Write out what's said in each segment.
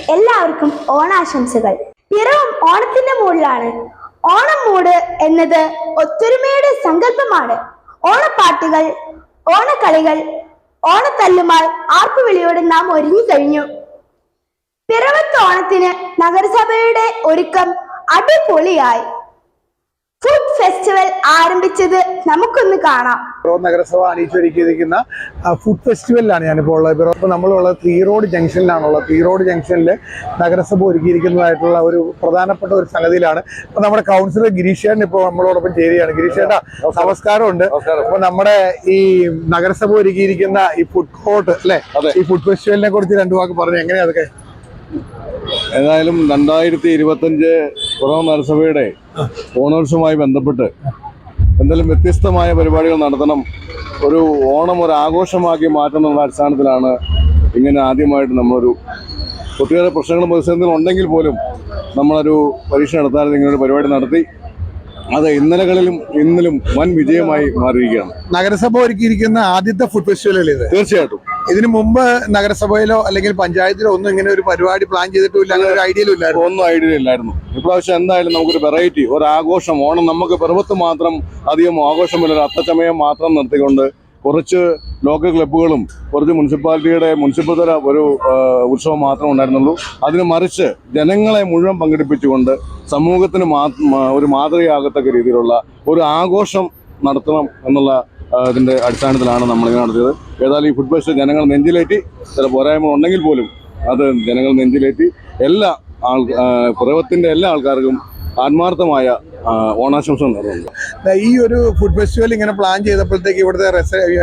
എല്ലാവർക്കും ഓണാശംസകൾ. പിറവം ഓണത്തിന്റെ മൂടിലാണ്. ഓണം മൂട് എന്നത് ഒത്തൊരുമയുടെ സങ്കല്പമാണ്. ഓണപ്പാട്ടുകൾ ഓണക്കളികൾ ഓണത്തല്ലുമായി ആർപ്പുവിളിയോടെ നാം ഒരുങ്ങി കഴിഞ്ഞു. പിറവത്ത് ഓണത്തിന് നഗരസഭയുടെ ഒരുക്കം അടിപൊളിയായി. ഫുഡ് ഫെസ്റ്റിവൽ ആരംഭിച്ചത് നമുക്കൊന്ന് കാണാം. പിറവം നഗരസഭ അണിയിച്ചൊരുക്കിയിരിക്കുന്ന ഫുഡ് ഫെസ്റ്റിവലിലാണ് ഞാനിപ്പോൾ ഉള്ളത്. പിറവം ഇപ്പോൾ നമ്മളുള്ളത് ത്രീ റോഡ് ജംഗ്ഷനിലാണുള്ളത് ത്രീ റോഡ് ജംഗ്ഷനിൽ നഗരസഭ ഒരുക്കിയിരിക്കുന്നതായിട്ടുള്ള ഒരു പ്രധാനപ്പെട്ട ഒരു സംഗതിയിലാണ്. അപ്പോൾ നമ്മുടെ കൗൺസിലർ ഗിരീഷേട്ടൻ ഇപ്പോൾ നമ്മളോടൊപ്പം ചേരുകയാണ്. ഗിരീഷേട്ടാ നമസ്കാരമുണ്ട്. അപ്പോൾ നമ്മുടെ ഈ നഗരസഭ ഒരുക്കിയിരിക്കുന്ന ഈ ഫുഡ് കോർട്ട് അല്ലേ ഈ ഫുഡ് ഫെസ്റ്റിവലിനെ കുറിച്ച് രണ്ടു വാക്ക് പറഞ്ഞു? എങ്ങനെയാ അതൊക്കെ? ഏതായാലും രണ്ടായിരത്തി ഇരുപത്തഞ്ച് പുറം നഗരസഭയുടെ ഓണേഴ്സുമായി ബന്ധപ്പെട്ട് എന്തെങ്കിലും വ്യത്യസ്തമായ പരിപാടികൾ നടത്തണം. ഒരു ഓണം ഒരു ആഘോഷമാക്കി മാറ്റണം എന്ന അടിസ്ഥാനത്തിലാണ് ഇങ്ങനെ ആദ്യമായിട്ട് നമ്മളൊരു ഒത്തിരി പ്രശ്നങ്ങളും പ്രതിസന്ധികളും ഉണ്ടെങ്കിൽ പോലും നമ്മളൊരു പരീക്ഷ നടത്താതെ ഇങ്ങനൊരു പരിപാടി നടത്തി. അത് ഇന്നലകളിലും ഇന്നലും വൻ വിജയമായി മാറിയിരിക്കുകയാണ്. നഗരസഭ ഒരുക്കിയിരിക്കുന്ന ആദ്യത്തെ ഫുഡ് ഫെസ്റ്റിവൽ അല്ലേ തീർച്ചയായിട്ടും. ഇതിനു മുമ്പ് നഗരസഭയിലോ അല്ലെങ്കിൽ പഞ്ചായത്തിലോ ഒന്നും ഇങ്ങനെ ഒരു പരിപാടി പ്ലാൻ ചെയ്തിട്ടില്ല അങ്ങനെ ഒരു ഐഡിയയിലും ഇല്ലായിരുന്നു. ഒന്നും ഐഡിയ ഇല്ലായിരുന്നു. ഇപ്രാവശ്യം എന്തായാലും നമുക്കൊരു വെറൈറ്റി ഒരു ആഘോഷം ഓണം നമുക്ക് പർവത്ത് മാത്രം അധികം ആഘോഷമില്ല ഒരു അത്തച്ചമയം മാത്രം നിർത്തിക്കൊണ്ട് കുറച്ച് ലോക്കൽ ക്ലബ്ബുകളും കുറച്ച് മുനിസിപ്പാലിറ്റിയുടെ മുനിസിപ്പൽ തല ഒരു ഉത്സവം മാത്രമേ ഉണ്ടായിരുന്നുള്ളൂ. അതിന് മറിച്ച് ജനങ്ങളെ മുഴുവൻ പങ്കെടുപ്പിച്ചുകൊണ്ട് സമൂഹത്തിന് ഒരു മാതൃകയാകത്തക്ക രീതിയിലുള്ള ഒരു ആഘോഷം നടത്തണം എന്നുള്ള ആ, അടിസ്ഥാനത്തിലാണ് നമ്മളിങ്ങനെ നടത്തിയത്. ഏതായാലും ഈ ഫുഡ് ഫെസ്റ്റ് ജനങ്ങൾ നെഞ്ചിലേറ്റി ചില പോരായ്മ ഉണ്ടെങ്കിൽ പോലും അത് ജനങ്ങൾ നെഞ്ചിലേറ്റി എല്ലാ ആൾ ആ, എല്ലാ ആൾക്കാർക്കും ആത്മാർത്ഥമായ ഓണാശംസ ഓണാശംസകൾ നേർന്നുണ്ട്. ഈ ഒരു ഫുഡ് ഫെസ്റ്റിവൽ ഇങ്ങനെ പ്ലാൻ ചെയ്തപ്പോഴത്തേക്ക് ഇവിടുത്തെ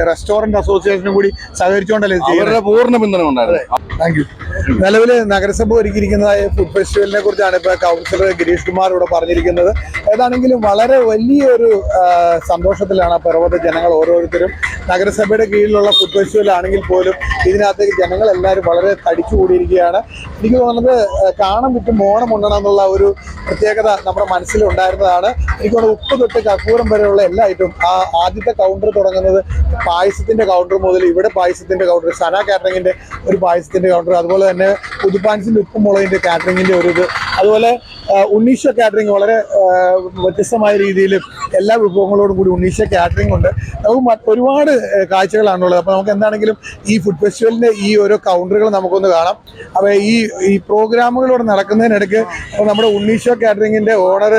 റെസ്റ്റോറന്റ് അസോസിയേഷനും കൂടി സഹകരിച്ചുകൊണ്ടല്ലേ അവരുടെ പൂർണ പിന്തുണ ഉണ്ടായിരുന്നു. താങ്ക് യു നിലവിൽ നഗരസഭ ഒരുക്കിയിരിക്കുന്നതായ ഫുഡ് ഫെസ്റ്റിവലിനെ കുറിച്ചാണ് ഇപ്പൊ കൗൺസിലർ ഗിരീഷ് കുമാർ ഇവിടെ പറഞ്ഞിരിക്കുന്നത്. ഏതാണെങ്കിലും വളരെ വലിയൊരു സന്തോഷത്തിലാണ് പർവത ജനങ്ങൾ ഓരോരുത്തരും. നഗരസഭയുടെ കീഴിലുള്ള ഫുഡ് ഫെസ്റ്റിവൽ ആണെങ്കിൽ പോലും ഇതിനകത്തേക്ക് ജനങ്ങൾ എല്ലാവരും വളരെ തടിച്ചു കൂടിയിരിക്കുകയാണ്. എനിക്ക് തോന്നുന്നത് കാണം വിറ്റും ഓണം ഉണ്ടണം എന്നുള്ള ഒരു പ്രത്യേകത നമ്മുടെ മനസ്സിൽ ഉണ്ടായിരുന്നതാണ് എനിക്ക് തോന്നുന്നത് ഉപ്പ് തൊട്ട് കർപ്പൂരം വരെയുള്ള എല്ലാ ഐറ്റവും ആ ആദ്യത്തെ കൗണ്ടർ തുടങ്ങുന്നത് പായസത്തിന്റെ കൗണ്ടർ മുതൽ ഇവിടെ പായസത്തിന്റെ കൗണ്ടർ സന കാറ്ററിങ്ങിന്റെ ഒരു പായസത്തിന്റെ കൗണ്ടർ അതുപോലെ തന്നെ പുതുപ്പാൻസിന്റെ ഉപ്പും മുളകിന്റെ കാറ്ററിങ്ങിന്റെ ഒരു ഇത്. അതുപോലെ ഉണ്ണീഷ കാറ്ററിംഗ് വളരെ വ്യത്യസ്തമായ രീതിയിൽ എല്ലാ വിഭവങ്ങളോടും കൂടി ഉണ്ണീഷ കാറ്ററിംഗ് ഉണ്ട്. നമുക്ക് ഒരുപാട് കാഴ്ചകളാണുള്ളത്. അപ്പോൾ നമുക്ക് എന്താണെങ്കിലും ഈ ഫുഡ് ഫെസ്റ്റിവലിന്റെ ഈ ഓരോ കൗണ്ടറുകൾ നമുക്കൊന്ന് കാണാം. അപ്പോൾ ഈ ഈ പ്രോഗ്രാമുകളോട് നടക്കുന്നതിനിടയ്ക്ക് അപ്പോൾ നമ്മുടെ ഉണ്ണീഷോ കാറ്ററിംഗിന്റെ ഓണർ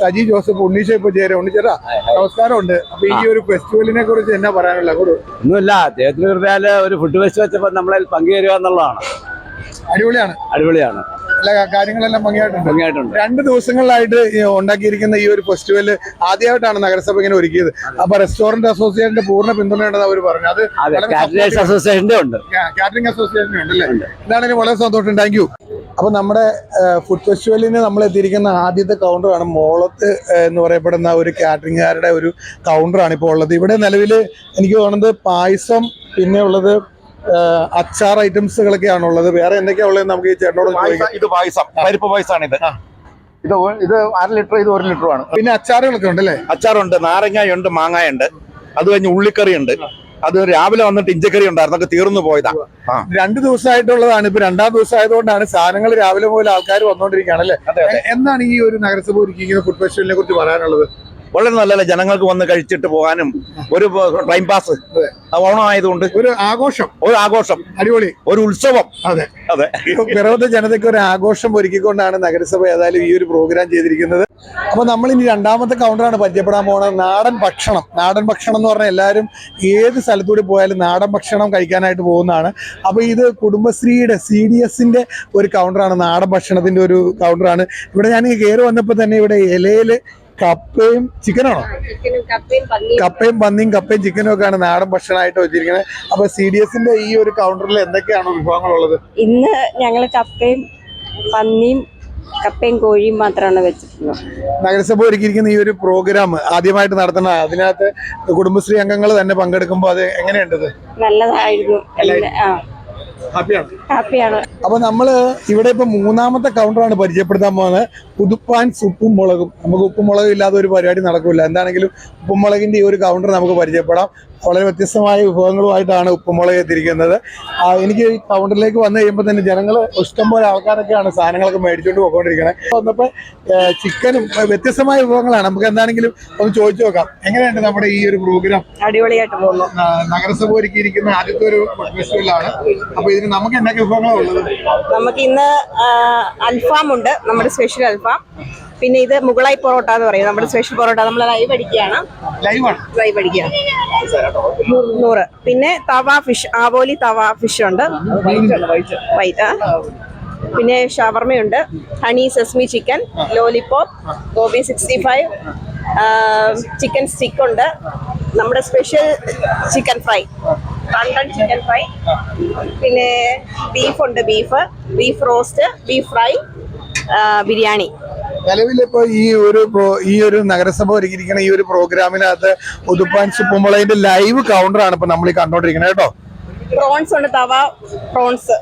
സജി ജോസഫ് ഉണ്ണീഷോ ഇപ്പോൾ ചേരാം ഉണ്ണിച്ചേട്ടാ നമസ്കാരമുണ്ട്. അപ്പോൾ ഈ ഒരു ഫെസ്റ്റിവലിനെ കുറിച്ച് എന്നാ പറയാനുള്ള ഒന്നുമില്ല അദ്ദേഹത്തിന് ഒരു ഫുഡ് ഫെസ്റ്റ് വെച്ചപ്പോൾ നമ്മളതിൽ പങ്കുചേരുക എന്നുള്ളതാണ് അടിപൊളിയാണ്. അടിപൊളിയാണ്. എല്ലാ കാര്യങ്ങളെല്ലാം ഭംഗിയായിട്ടുണ്ട്. ഭംഗിയായിട്ടുണ്ട്. രണ്ട് ദിവസങ്ങളിലായിട്ട് ഉണ്ടാക്കിയിരിക്കുന്ന ഈ ഒരു ഫെസ്റ്റിവൽ ആദ്യമായിട്ടാണ് നഗരസഭ ഇങ്ങനെ ഒരുക്കിയത്. അപ്പൊ റെസ്റ്റോറന്റ് അസോസിയേഷന്റെ പൂർണ പിന്തുണയുണ്ടെന്ന് അവർ പറഞ്ഞു അത് അസോസിയേഷന്റെ ഉണ്ട്. കാറ്ററിംഗ് അസോസിയേഷൻ ഉണ്ടല്ലേ എന്താണെങ്കിലും വളരെ സന്തോഷം താങ്ക് യു അപ്പൊ നമ്മുടെ ഫുഡ് ഫെസ്റ്റിവലിന് നമ്മൾ എത്തിയിരിക്കുന്ന ആദ്യത്തെ കൗണ്ടറാണ് മോളത്ത് എന്ന് പറയപ്പെടുന്ന ഒരു കാറ്ററിംഗുകാരുടെ ഒരു കൗണ്ടറാണ് ഇപ്പോൾ ഉള്ളത്. ഇവിടെ നിലവിൽ എനിക്ക് തോന്നുന്നത് പായസം പിന്നെ ഉള്ളത് അച്ചാർ ഐറ്റംസുകളൊക്കെയാണ് ഉള്ളത് വേറെ എന്തൊക്കെയാ ഉള്ളത് നമുക്ക് ഈ ചേട്ടനോട് ചോദിക്കാം. ഇത് പായസം. പരിപ്പ് പായസമാണ് ഇത് ഇത് ഇത് അര ലിറ്റർ ഇത് ഒരു ലിറ്റർ ആണ്. പിന്നെ അച്ചാറുകളൊക്കെ ഉണ്ട് അല്ലേ അച്ചാറുണ്ട് നാരങ്ങയുണ്ട് മാങ്ങയുണ്ട്. അത് കഴിഞ്ഞ് ഉള്ളിക്കറി ഉണ്ട് അത് രാവിലെ വന്നിട്ട് ഇഞ്ചക്കറി ഉണ്ടായിരുന്നു അതൊക്കെ തീർന്നു പോയതാ. രണ്ടു ദിവസമായിട്ടുള്ളതാണ്. ഇപ്പൊ രണ്ടാം ദിവസം ആയതുകൊണ്ടാണ് സാധനങ്ങൾ രാവിലെ മുതൽ ആൾക്കാർ വന്നുകൊണ്ടിരിക്കുകയാണ് അല്ലേ? എന്താണ് ഈ ഒരു നഗരസഭ ഒരുക്കിയിരിക്കുന്ന ഫുഡ് ഫെസ്റ്റിവലിനെ കുറിച്ച് പറയാനുള്ളത്? വളരെ നല്ല ജനങ്ങൾക്ക് വന്ന് കഴിച്ചിട്ട് പോകാനും ഒരു ടൈം പാസ്. ഓണമായതുകൊണ്ട് ഒരു ആഘോഷം. ഒരു ആഘോഷം. അടിപൊളി. ഒരു ഉത്സവം. അതെ. അതെ. പിറവത്തെ ജനതയ്ക്ക് ഒരു ആഘോഷം ഒരുക്കിക്കൊണ്ടാണ് നഗരസഭ ഏതായാലും ഈ ഒരു പ്രോഗ്രാം ചെയ്തിരിക്കുന്നത്. അപ്പൊ നമ്മൾ ഇനി രണ്ടാമത്തെ കൗണ്ടറാണ് പരിചയപ്പെടാൻ പോകുന്നത് നാടൻ ഭക്ഷണം. നാടൻ ഭക്ഷണം എന്ന് പറഞ്ഞാൽ എല്ലാവരും ഏത് സ്ഥലത്തൂടെ പോയാലും നാടൻ ഭക്ഷണം കഴിക്കാനായിട്ട് പോകുന്നതാണ്. അപ്പൊ ഇത് കുടുംബശ്രീയുടെ സി ഡി എസിന്റെ ഒരു കൗണ്ടറാണ് നാടൻ ഭക്ഷണത്തിന്റെ ഒരു കൗണ്ടറാണ് ഇവിടെ ഞാൻ കയറി വന്നപ്പോൾ തന്നെ ഇവിടെ ഇലയിൽ കപ്പയും ചിക്കനാണോ കപ്പയും പന്നിയും. കപ്പയും ചിക്കനും ഒക്കെയാണ് നാടൻ ഭക്ഷണമായിട്ട് വെച്ചിരിക്കുന്നത്. അപ്പൊ സി ഡി എസിന്റെ ഈ ഒരു കൗണ്ടറിൽ എന്തൊക്കെയാണ് വിഭവങ്ങളുള്ളത്? ഇന്ന് ഞങ്ങൾ കപ്പയും പന്നിയും കപ്പയും കോഴിയും മാത്രമാണ് വെച്ചിട്ടുള്ളത്. നഗരസഭ ഒരുക്കിയിരിക്കുന്ന ഈ ഒരു പ്രോഗ്രാം ആദ്യമായിട്ട് നടത്തണ അതിനകത്ത് കുടുംബശ്രീ അംഗങ്ങൾ തന്നെ പങ്കെടുക്കുമ്പോൾ അത് എങ്ങനെയുണ്ടത് നല്ലതായിരുന്നു. ഹാപ്പിയാണ് ഹാപ്പിയാണ് അപ്പൊ നമ്മൾ ഇവിടെ ഇപ്പൊ മൂന്നാമത്തെ കൗണ്ടറാണ് പരിചയപ്പെടുത്താൻ പോകുന്നത്. പുതുപ്പാൻ ഉപ്പും മുളകും. നമുക്ക് ഉപ്പും മുളകും ഇല്ലാതെ ഒരു പരിപാടി നടക്കില്ല എന്താണെങ്കിലും ഉപ്പും മുളകിന്റെ ഈ ഒരു കൗണ്ടർ നമുക്ക് പരിചയപ്പെടാം. വളരെ വ്യത്യസ്തമായ വിഭവങ്ങളുമായിട്ടാണ് ഉപ്പുമുളക് എത്തിയിരിക്കുന്നത്. എനിക്ക് ഈ കൗണ്ടറിലേക്ക് വന്നു കഴിയുമ്പോൾ തന്നെ ജനങ്ങൾ ഇഷ്ടംപോലെ ആൾക്കാരൊക്കെയാണ് സാധനങ്ങളൊക്കെ മേടിച്ചുകൊണ്ട് പോയിക്കൊണ്ടിരിക്കുന്നത് വന്നപ്പോൾ ചിക്കനും വ്യത്യസ്തമായ വിഭവങ്ങളാണ്. നമുക്ക് എന്താണെങ്കിലും ഒന്ന് ചോദിച്ചു നോക്കാം. എങ്ങനെയുണ്ട് നമ്മുടെ ഈ ഒരു പ്രോഗ്രാം അടിപൊളിയായിട്ട് പോകുന്നു. നഗരസഭ ഒരുക്കിയിരിക്കുന്ന ആദ്യത്തെ ഒരു ഫെസ്റ്റിവലാണ് അപ്പൊ ഇതിന് നമുക്ക് എന്തൊക്കെ വിഭവങ്ങളാണ് ഉള്ളത്? നമുക്ക് ഇന്ന് അൽഫാം ഉണ്ട് നമ്മുടെ സ്പെഷ്യൽ അൽഫാം. പിന്നെ ഇത് മുകളായി പൊറോട്ട എന്ന് പറയും. നമ്മുടെ സ്പെഷ്യൽ പൊറോട്ട നമ്മൾ ലൈവ് അടിക്കുകയാണ്. ലൈവ് അടിക്കുക നൂറ്. പിന്നെ തവ ഫിഷ് ആവോലി തവ ഫിഷ് ഉണ്ട്. വൈറ്റ്. പിന്നെ ഷവർമയുണ്ട്. Honey sesame chicken lollipop gobi sixty five chicken stick ഉണ്ട്. നമ്മുടെ സ്പെഷ്യൽ ചിക്കൻ ഫ്രൈ കണ്ടൻ ചിക്കൻ ഫ്രൈ പിന്നെ ബീഫ് ഉണ്ട് beef beef roast beef fry biryani. നിലവിൽ ഇപ്പൊ ഈ ഒരു ഈ ഒരു നഗരസഭ ഒരുക്കിയിരിക്കുന്ന ഈ ഒരു പ്രോഗ്രാമിനകത്ത് ഉതുപ്പാൻ സുപ്പുമുളകിന്റെ ലൈവ് കൗണ്ടറാണ് ഇപ്പൊ നമ്മൾ ഈ കണ്ടോണ്ടിരിക്കുന്നത് കേട്ടോ. പ്രോൺസ് ഉണ്ട് തവ പ്രോൺസ്.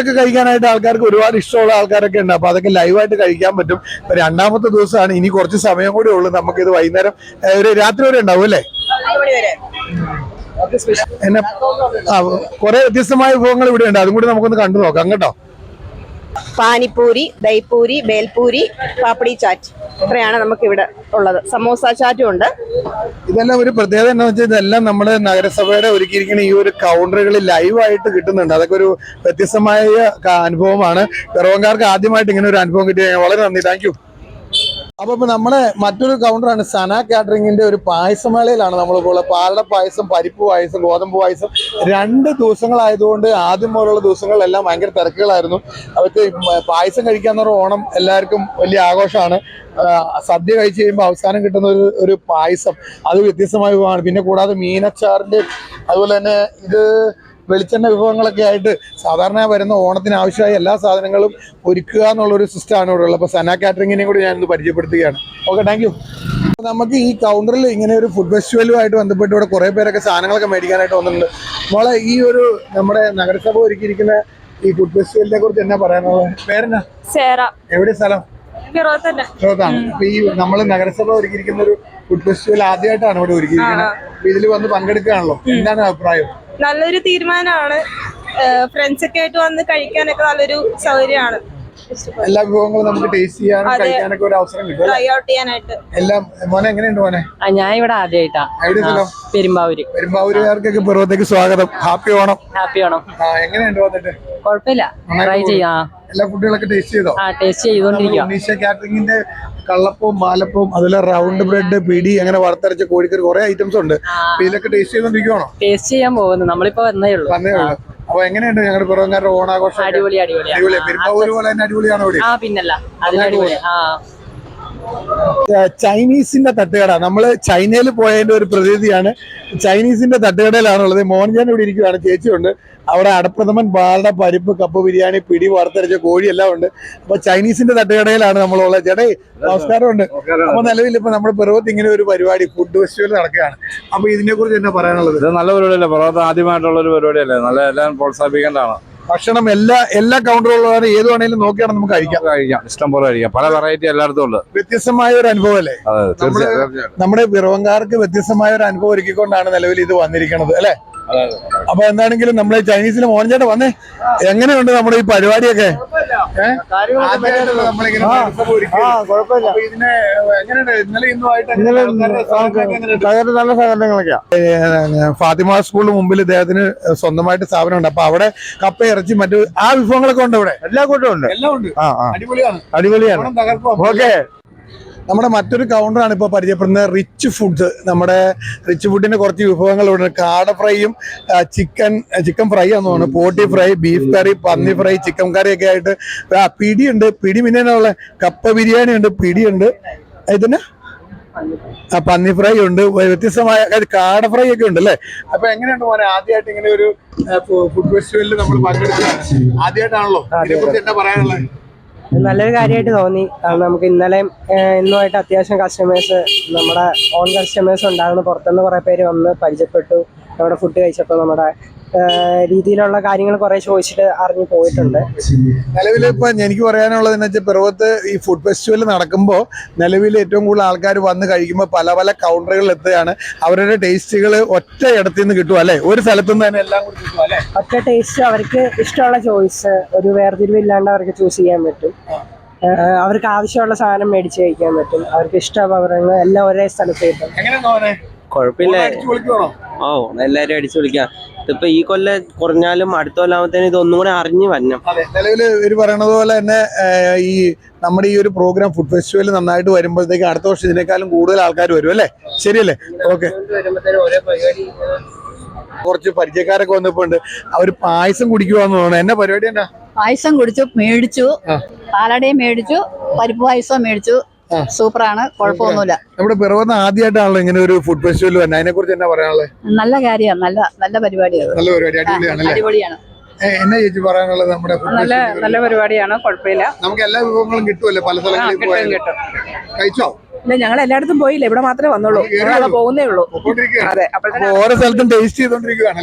ഒക്കെ കഴിക്കാനായിട്ട് ആൾക്കാർക്ക് ഒരുപാട് ഇഷ്ടമുള്ള ആൾക്കാരൊക്കെ ഉണ്ട്. അപ്പൊ അതൊക്കെ ലൈവായിട്ട് കഴിക്കാൻ പറ്റും. രണ്ടാമത്തെ ദിവസമാണ്. ഇനി കുറച്ച് സമയം കൂടി ഉള്ളൂ. ഇത് വൈകുന്നേരം ഒരു രാത്രി വരെ ഉണ്ടാവും അല്ലേ? നാല് മണി വരെ. എന്നെ ആ കുറെ വ്യത്യസ്തമായ വിഭവങ്ങൾ ഇവിടെ ഉണ്ട്. അതും കൂടി നമുക്കൊന്ന് കണ്ടു നോക്കാം കേട്ടോ. പാനിപ്പൂരി ദൈപ്പൂരി ബേൽപൂരി പാപ്പടി ചാറ്റ് ഇത്രയാണ് നമുക്ക് ഇവിടെ ഉള്ളത്. സമോസ ചാറ്റും ഉണ്ട്. ഇതെല്ലാം ഒരു പ്രത്യേകത എന്താ വെച്ചാൽ ഇതെല്ലാം നമ്മുടെ നഗരസഭയുടെ ഒരുക്കിയിരിക്കുന്ന ഈ ഒരു കൗണ്ടറുകളിൽ ലൈവായിട്ട് കിട്ടുന്നുണ്ട്. അതൊക്കെ ഒരു വ്യത്യസ്തമായ അനുഭവമാണ്. പിറവങ്കാർക്ക് ആദ്യമായിട്ട് ഇങ്ങനെ ഒരു അനുഭവം കിട്ടിയ വളരെ നന്ദി. താങ്ക് അപ്പൊ ഇപ്പൊ നമ്മുടെ മറ്റൊരു കൗണ്ടറാണ് സന കാറ്ററിംഗിന്റെ ഒരു പായസമേളയിലാണ് നമ്മൾ ഇപ്പോൾ പാലട പായസം? പരിപ്പ് പായസം ഗോതമ്പ് പായസം. രണ്ട് ദിവസങ്ങളായതുകൊണ്ട് ആദ്യം പോലുള്ള ദിവസങ്ങളിലെല്ലാം ഭയങ്കര തിരക്കുകളായിരുന്നു. അവർക്ക് പായസം കഴിക്കാന്ന് പറഞ്ഞ ഓണം എല്ലാവർക്കും വലിയ ആഘോഷമാണ്. സദ്യ കഴിച്ച് കഴിയുമ്പോൾ അവസാനം കിട്ടുന്ന ഒരു ഒരു പായസം. അത് വ്യത്യസ്തമായ വിഭവമാണ് പിന്നെ കൂടാതെ മീനച്ചാറിന്റെ അതുപോലെ തന്നെ ഇത് വെളിച്ചെണ്ണ വിഭവങ്ങളൊക്കെ ആയിട്ട് സാധാരണ വരുന്ന ഓണത്തിന് ആവശ്യമായ എല്ലാ സാധനങ്ങളും ഒരുക്കുക എന്നുള്ള ഒരു സിസ്റ്റമാണ് ഇവിടെ ഉള്ളത് അപ്പോൾ സന കാറ്ററിങ്ങിനെയും കൂടി ഞാനിന്ന് പരിചയപ്പെടുത്തുകയാണ്. ഓക്കെ താങ്ക് യു നമുക്ക് ഈ കൗണ്ടറിൽ ഇങ്ങനെ ഒരു ഫുഡ് ഫെസ്റ്റിവലുമായിട്ട് ബന്ധപ്പെട്ട് ഇവിടെ കുറേ പേരൊക്കെ സാധനങ്ങളൊക്കെ മേടിക്കാനായിട്ട് വന്നിട്ടുണ്ട്. മോളെ ഈ ഒരു നമ്മുടെ നഗരസഭ ഒരുക്കിയിരിക്കുന്ന ഈ ഫുഡ് ഫെസ്റ്റിവലിനെ കുറിച്ച് എന്നാ പറയാനുള്ളത്? പേരെന്നാ? എവിടെ സ്ഥലം? ഈ നമ്മൾ നഗരസഭ ഒരുക്കിയിരിക്കുന്ന ഒരു ഫുഡ് ഫെസ്റ്റിവൽ ആദ്യമായിട്ടാണ് ഇവിടെ ഒരുക്കിയിരിക്കുന്നത്. ഇതിൽ വന്ന് പങ്കെടുക്കുകയാണല്ലോ? എന്താണ് അഭിപ്രായം? നല്ലൊരു തീരുമാനമാണ്. ഫ്രണ്ട്സ് ഒക്കെ ആയിട്ട് വന്ന് കഴിക്കാനൊക്കെ നല്ലൊരു സൗകര്യമാണ്. എല്ലാ വിഭവങ്ങളും നമുക്ക് ടേസ്റ്റ് ചെയ്യാനും കഴിക്കാനൊക്കെ ഒരു അവസരം കിട്ടും ട്രൈ ഔട്ട് ചെയ്യാനായിട്ട്. എല്ലാം മോനെ എങ്ങനെയുണ്ട് മോനെ? ഞാൻ ഇവിടെ ആദ്യമായിട്ടാ. എവിടെ സ്ഥലം പെരുമ്പാവൂര്. പെരുമ്പാവൂരുകാർക്കൊക്കെ പർവത്തേക്ക് സ്വാഗതം. ഹാപ്പി ഓണം. ഹാപ്പി ഓണം. എങ്ങനെയുണ്ട് വന്നിട്ട് കുഴപ്പമില്ല. ട്രൈ ചെയ്യാം. എല്ലാ ഫുഡുകളൊക്കെ ടേസ്റ്റ് ചെയ്തോ? ആ ടേസ്റ്റ് ചെയ്തോണ്ടിരിക്കുക ഉണ്ണീഷ കാറ്ററിംഗിന്റെ കള്ളപ്പവും മാലപ്പവും അതുപോലെ റൗണ്ട് ബ്രെഡ് പിടി അങ്ങനെ വറുത്തരച്ച കോഴിക്കറി കുറെ ഐറ്റംസ് ഉണ്ട്. ഇതിലൊക്കെ ടേസ്റ്റ് ചെയ്തോണ്ടിരിക്കുവാണോ? ടേസ്റ്റ് ചെയ്യാൻ പോകുന്നു. നമ്മളിപ്പോ വന്നേ ഉള്ളൂ. വന്നേ ഉള്ളൂ. അപ്പൊ എങ്ങനെയുണ്ട് ഞങ്ങളുടെ പിറവങ്കാരുടെ ഓണാഘോഷം അടിപൊളി അടിപൊളി അടിപൊളി പെരുമ്പാവൂര് പോലെ തന്നെ അടിപൊളിയാണോ ആ പിന്നല്ല അതിന് അടിപൊളി ആ ഏഹ് ചൈനീസിന്റെ തട്ടുകട. നമ്മൾ ചൈനയിൽ പോയതിന്റെ ഒരു പ്രതീതിയാണ്. ചൈനീസിന്റെ തട്ടുകടയിലാണുള്ളത്. മോഹൻജാൻ ഇവിടെ ഇരിക്കുകയാണ്. ചേച്ചിയുണ്ട്. അവിടെ അടപ്രഥമൻ ബാലട പരിപ്പ് കപ്പ് ബിരിയാണി പിടി വറുത്തരച്ച കോഴി എല്ലാം ഉണ്ട്. അപ്പൊ ചൈനീസിന്റെ തട്ടുകടയിലാണ് നമ്മളുള്ളത്. ചേട്ടേ നമസ്കാരമുണ്ട്. അപ്പൊ നിലവിൽ ഇപ്പൊ നമ്മുടെ പിറവത്ത് ഇങ്ങനെ ഒരു പരിപാടി ഫുഡ് ഫെസ്റ്റിവൽ നടക്കുകയാണ്. അപ്പൊ ഇതിനെ കുറിച്ച് എന്നാ പറയാനുള്ളത്? ഇത് നല്ല പരിപാടിയല്ലേ? പൊറോട്ട ആദ്യമായിട്ടുള്ള ഒരു പരിപാടിയല്ലേ? നല്ല എല്ലാം പ്രോത്സാഹിപ്പിക്കേണ്ടതാണ്. ഭക്ഷണം എല്ലാ എല്ലാ കൗണ്ടറുകളും ഏത് വേണേലും നോക്കിയാണ് നമുക്ക് കഴിക്കാം. കഴിക്കാം. ഇഷ്ടം പോലെ കഴിക്കാം. പല വെറൈറ്റി എല്ലായിടത്തും ഉണ്ട്. വ്യത്യസ്തമായ ഒരു അനുഭവം അല്ലേ. നമ്മുടെ വിറവങ്കാർക്ക് വ്യത്യസ്തമായ ഒരു അനുഭവം ഒരുക്കിക്കൊണ്ടാണ് നിലവിൽ ഇത് വന്നിരിക്കുന്നത് അല്ലെ? അപ്പൊ എന്താണെങ്കിലും നമ്മളെ ചൈനീസിലെ മോഹൻചേട്ടൻ വന്നേ. എങ്ങനെയുണ്ട് നമ്മുടെ ഈ പരിപാടിയൊക്കെ? നല്ല സഹകരണങ്ങളൊക്കെയാ. ഫാത്തിമ സ്കൂളിന് മുമ്പിൽ ഇദ്ദേഹത്തിന് സ്വന്തമായിട്ട് സ്ഥാപനമുണ്ട്. അപ്പൊ അവിടെ കപ്പ ഇറച്ചി മറ്റു ആ വിഭവങ്ങളൊക്കെ ഉണ്ട് ഇവിടെ? എല്ലാ കൂട്ടവും ഉണ്ട്. ഉണ്ട്. അടിപൊളിയാണ്. ഓക്കെ. നമ്മുടെ മറ്റൊരു കൗണ്ടറാണ് ഇപ്പോൾ പരിചയപ്പെടുന്നത് റിച്ച് ഫുഡ് നമ്മുടെ റിച്ച് ഫുഡിന്റെ കുറച്ച് വിഭവങ്ങൾ ഇവിടെ കാട ഫ്രൈയും ചിക്കൻ ചിക്കൻ ഫ്രൈ തോന്നുന്നു. പോട്ടി ഫ്രൈ ബീഫ് കറി പന്നി ഫ്രൈ ചിക്കൻ കറി ഒക്കെ ആയിട്ട്. പിടിയുണ്ട്. പിടി പിന്നെ ഉള്ള? കപ്പ ബിരിയാണി ഉണ്ട്. പിടിയുണ്ട്. ഇതിന് ആ പന്നി ഫ്രൈ ഉണ്ട്. വ്യത്യസ്തമായ കാട ഫ്രൈ ഒക്കെ ഉണ്ട് അല്ലേ? അപ്പൊ എങ്ങനെയുണ്ട് മോനെ? ആദ്യമായിട്ട് ഇങ്ങനെ ഒരു ഫുഡ് ഫെസ്റ്റിവലിൽ നമ്മൾ പങ്കെടുക്കുന്നത് ആദ്യമായിട്ടാണല്ലോ? ഇതിനെക്കുറിച്ച് എന്താ പറയാനുള്ളത്? നല്ലൊരു കാര്യമായിട്ട് തോന്നി. കാരണം നമുക്ക് ഇന്നലെയും ഇന്നുമായിട്ട് അത്യാവശ്യം കസ്റ്റമേഴ്സ് നമ്മുടെ ഓൺ കസ്റ്റമേഴ്സ് ഉണ്ടാകുന്ന പുറത്തുനിന്ന് കുറെ പേര് വന്ന് പരിചയപ്പെട്ടു. നമ്മുടെ ഫുഡ് കഴിച്ചപ്പോൾ നമ്മുടെ രീതിയിലുള്ള കാര്യങ്ങൾ കുറെ ചോദിച്ചിട്ട് അറിഞ്ഞു പോയിട്ടുണ്ട്. നിലവിൽ ഇപ്പൊ എനിക്ക് പറയാനുള്ളത് എന്ന് വെച്ചാൽ പിറവത്ത് ഈ ഫുഡ് ഫെസ്റ്റിവൽ നടക്കുമ്പോൾ നിലവിൽ ഏറ്റവും കൂടുതൽ ആൾക്കാർ വന്ന് കഴിക്കുമ്പോൾ പല പല കൗണ്ടറുകളിൽ എത്തുകയാണ്. അവരുടെ ടേസ്റ്റുകൾ ഒറ്റ ഇടത്തിൽ നിന്ന് കിട്ടും അല്ലെ? ഒരു സ്ഥലത്തു നിന്ന് തന്നെ എല്ലാം കൂടി കിട്ടും അല്ലെ? ഒറ്റ ടേസ്റ്റ് അവർക്ക് ഇഷ്ടമുള്ള ചോയ്സ് ഒരു വേർതിരിവില്ലാണ്ട് അവർക്ക് ചൂസ് ചെയ്യാൻ പറ്റും. അവർക്ക് ആവശ്യമുള്ള സാധനം മേടിച്ച് കഴിക്കാൻ പറ്റും. അവർക്ക് ഇഷ്ടപകരണങ്ങൾ എല്ലാം ഒരേ സ്ഥലത്ത് കിട്ടും. കുഴപ്പമില്ല. ഓ എല്ലാരും അടിച്ചു വിളിക്കാം ഇതിപ്പോ ഈ കൊല്ലം കുറഞ്ഞാലും അടുത്ത കൊല്ലാമത്തേന് ഇത് ഒന്നും കൂടെ അറിഞ്ഞു വരണം. അതെ നിലവിൽ ഇവർ പറയണത് പോലെ തന്നെ ഈ നമ്മുടെ ഈ ഒരു പ്രോഗ്രാം ഫുഡ് ഫെസ്റ്റിവൽ നന്നായിട്ട് വരുമ്പോഴത്തേക്ക് അടുത്ത വർഷം ഇതിനേക്കാളും കൂടുതൽ ആൾക്കാർ വരും അല്ലേ? ശരിയല്ലേ? ഓക്കെ കുറച്ച് പരിചയക്കാരൊക്കെ വന്നപ്പോ ഉണ്ട് അവർ പായസം കുടിക്കുവാന്ന് തോന്നുന്നു. എന്നെ പരിപാടി എന്താ? പായസം കുടിച്ചു മേടിച്ചു. പാലടയും മേടിച്ചു പരിപ്പ് പായസം മേടിച്ചു. സൂപ്പറാണ്. കുഴപ്പമൊന്നുമില്ല. നമ്മുടെ പിറവന്ന് ആദ്യമായിട്ടാണല്ലോ ഇങ്ങനെ ഒരു ഫുഡ് ഫെസ്റ്റിവൽ തന്നെ അതിനെ കുറിച്ച് എന്നാ പറയാനുള്ളത്? നല്ല കാര്യമാണ്. നല്ല നല്ല പരിപാടിയാണ്. നല്ല പരിപാടി. അടിപൊളിയാണ്. അടിപൊളിയാണ് എന്നാ ചേച്ചി പറയാനുള്ളത് നമ്മുടെ നല്ല നല്ല പരിപാടിയാണ്. കുഴപ്പമില്ല? നമുക്ക് എല്ലാ വിഭവങ്ങളും കിട്ടുമല്ലോ? പല സ്ഥലങ്ങളിൽ കിട്ടും കഴിച്ചോ? ഇല്ല ഞങ്ങൾ എല്ലായിടത്തും പോയില്ല. ഇവിടെ മാത്രമേ വന്നുള്ളൂ. പോകുന്നേ ഉള്ളൂ. അതെ ഓരോ സ്ഥലത്തും ടേസ്റ്റ് ചെയ്തോണ്ടിരിക്കുകയാണ്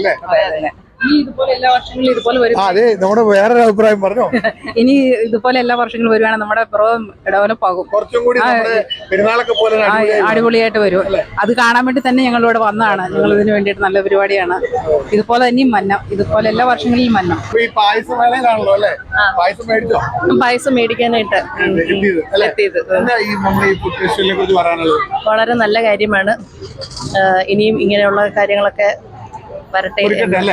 അല്ലേ ഇതുപോലെ എല്ലാ വർഷങ്ങളിലും ഇതുപോലെ വരും. ആ അതെ നമ്മുടെ വേറൊരു അഭിപ്രായം പറഞ്ഞോ? ഇനി ഇതുപോലെ എല്ലാ വർഷങ്ങളും വരുവാണെങ്കിൽ നമ്മുടെ പുറവും ഡെവലപ്പ് ആകും കുറച്ചും കൂടി നമ്മുടെ പെരുന്നാളൊക്കെ പോലെ അടിപൊളിയായിട്ട് വരും. അത് കാണാൻ വേണ്ടി തന്നെ ഞങ്ങൾ ഇവിടെ വന്നതാണ്. ഞങ്ങൾ ഇതിന് വേണ്ടിയിട്ട് നല്ല പരിപാടിയാണ്. ഇതുപോലെ തന്നെയും മന്നം ഇതുപോലെ എല്ലാ വർഷങ്ങളിലും മന്നം ഈ പായസ മേടിക്കാനായിട്ട് വളരെ നല്ല കാര്യമാണ്. ഇനിയും ഇങ്ങനെയുള്ള കാര്യങ്ങളൊക്കെ വരട്ടെ?